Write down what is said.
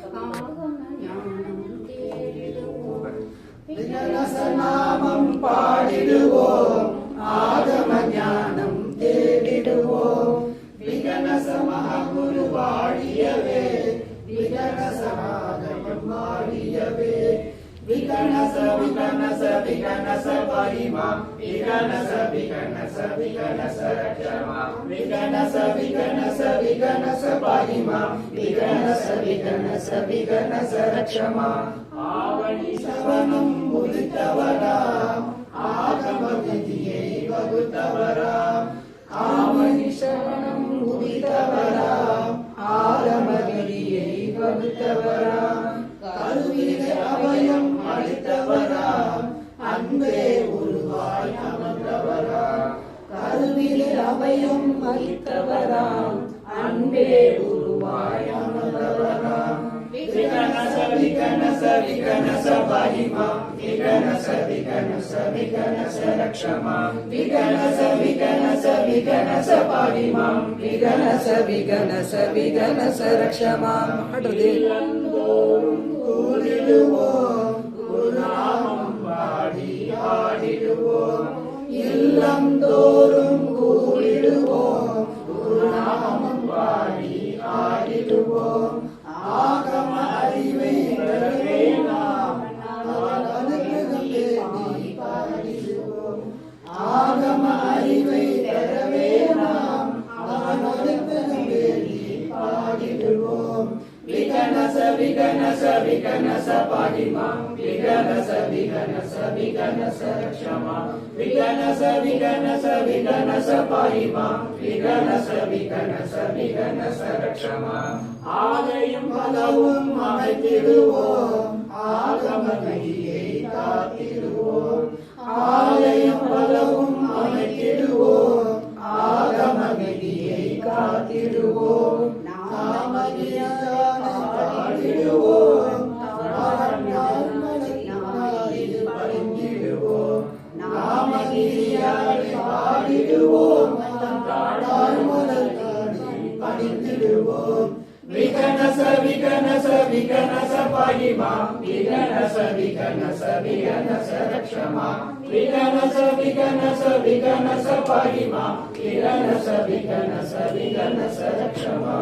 ஆகம ஞானம் தேடிடுவோம் பாடிடுவோம் ஆகம ஞானம் தேடிடுவோம் விகனச விகனச பரிமா விகனச விகனச விகனச ரட்சமா விகனச விகனச விகனச பரிமா விகனச விகனச விகனச ரட்சமா ஆவணி சவனம் உதித்தவராம் ஆகம விதியை கருவிலே அபயம் அன்பே உருவாய் அமர்ந்தவராம் விகனச விகனச விகனச பரிமா விகனச விகனச விகனச ரக்ஷமா விகனச விகனச விகனச பரிமா விகனச விகனச விகனச ரக்ஷமா அடுத்து கூறிடுவோம் குருநாமம் பாடி ஆடிடுவோம். இல்லம் தோறும் விகனச விகனச விகனச பாடிமா விகனச விகனச விகனச ரக்ஷமா விகனச விகனச விகனச பாடிமா விகனச விகனச விகனச ரக்ஷமா ஆலயம் பலவும் அமைத்திடுவோம். ஆகம காத்திடுவோம். ஆலயம் பலவும் அமைத்திடுவோம். ஆகமனையை காத்திடுவோம். நாமதியா பாடிடுவோம் நாமகிரியில் பணிந்திடுவோம் நாமகிரியாரை பாடிடுவோம் பணிந்திடுவோம் விகனச விகனச விகனச பரிமா விகனச விகனச விகனச ரக்ஷமா விகனச விகனச விகனச விகனச விகனச விகனச ரக்ஷமா